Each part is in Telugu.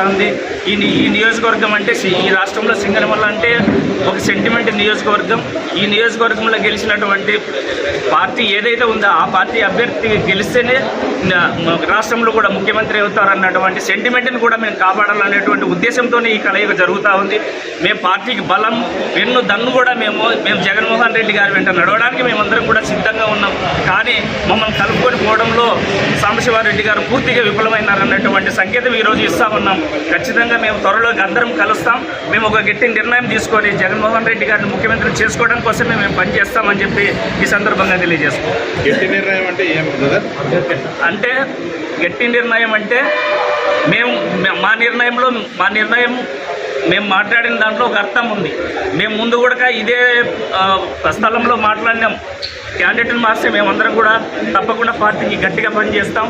ఉంది. ఈ ని- ఈ నియోజకవర్గం అంటే ఈ రాష్ట్రంలో సింగనమల్ల అంటే ఒక సెంటిమెంట్ నియోజకవర్గం. ఈ నియోజకవర్గంలో గెలిచినటువంటి పార్టీ ఏదైతే ఉందో ఆ పార్టీ అభ్యర్థి గెలిస్తేనే రాష్ట్రంలో కూడా ముఖ్యమంత్రి అవుతారన్నటువంటి సెంటిమెంట్ని కూడా మేము కాపాడాలనేటువంటి ఉద్దేశంతోనే ఈ కలయిక జరుగుతూ ఉంది. మేము పార్టీకి బలం వెన్ను దన్ను కూడా మేము మేము జగన్మోహన్ రెడ్డి గారి వెంట నడవడానికి మేమందరం కూడా సిద్ధంగా ఉన్నాం. కానీ మమ్మల్ని కలుపుకొని పోవడంలో సాంబశివారెడ్డి గారు పూర్తిగా విఫలమైనారన్నటువంటి సంకేతం ఈరోజు ఇస్తా ఉన్నాం. ఖచ్చితంగా మేము త్వరలో అందరం కలుస్తాం. మేము ఒక గట్టి నిర్ణయం తీసుకొని జగన్మోహన్ రెడ్డి గారిని ముఖ్యమంత్రి చేసుకోవడం కోసమే మేము పనిచేస్తామని చెప్పి ఈ సందర్భంగా తెలియజేస్తాం గట్టి నిర్ణయం అంటే ఏం అంటే గట్టి నిర్ణయం అంటే మేము మే- నిర్ణయంలో మా నిర్ణయం మేము మాట్లాడిన దాంట్లో ఒక అర్థం ఉంది. మేము ముందు కూడా ఇదే స్థలంలో మాట్లాడినాం. క్యాండిడేట్ని మార్స్తే మేమందరం కూడా తప్పకుండా పార్టీకి గట్టిగా పనిచేస్తాం.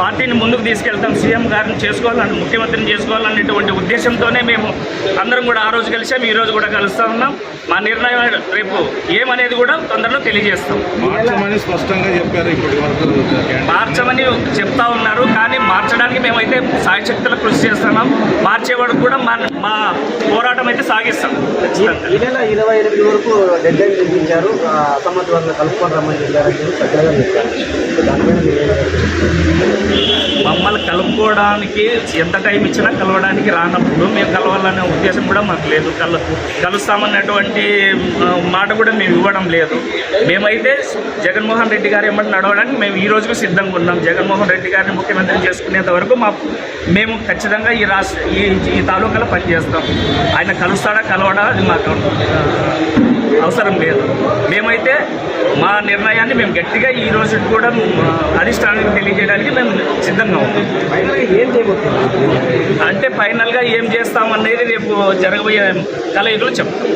పార్టీని ముందుకు తీసుకెళ్తాం. సీఎం గారిని చేసుకోవాలని ముఖ్యమంత్రిని చేసుకోవాలనేటువంటి ఉద్దేశంతోనే మేము అందరం కూడా ఆ రోజు కలిసాం. ఈ రోజు కూడా కలుస్తూ ఉన్నాం. మా నిర్ణయం రేపు ఏమనేది కూడా తొందరలో తెలియజేస్తాం. మార్చమని స్పష్టంగా చెప్పారు మార్చమని చెప్తా ఉన్నారు. కానీ మార్చడానికి మేమైతే సాయశక్తులు కృషి చేస్తున్నాం. మార్చే వరకు కూడా మా మా పోరాటం అయితే సాగిస్తాం. ఈ నెల ఇరవై ఎనిమిది వరకు డెడ్ లైన్ విధించారు అసమ్మతి వల్ల కలుపుకొని రమ్మని చెప్పారని చెప్పి చెప్పారు దాని మీద మీరు ఏం చెప్తారు? మమ్మల్ని కలుపుకోవడానికి ఎంత టైం ఇచ్చినా కలవడానికి రానప్పుడు మేము కలవాలనే ఉద్దేశం కూడా మాకు లేదు. కల కలుస్తామన్నటువంటి మాట కూడా మేము ఇవ్వడం లేదు. మేమైతే జగన్మోహన్ రెడ్డి గారు ఏమంటే నడవడానికి మేము ఈ రోజుకు సిద్ధంగా ఉన్నాం. జగన్మోహన్ రెడ్డి గారిని ముఖ్యమంత్రి చేసుకునేంత వరకు మా మేము ఖచ్చితంగా ఈ రాష్ట్ర ఈ ఈ తాలూకాలో పనిచేస్తాం. ఆయన కలుస్తాడా కలవడా అది మాకు అవసరం లేదు. మేమైతే మా నిర్ణయాన్ని మేము గట్టిగా ఈ రోజు కూడా అధిష్టానానికి తెలియజేయడానికి మేము సిద్ధంగా ఉన్నాం. ఫైనల్గా ఏం చేయబోతున్నారు? అంటే ఫైనల్గా ఏం చేస్తాం అనేది రేపు జరగబోయే కలయికలు చెప్తాం.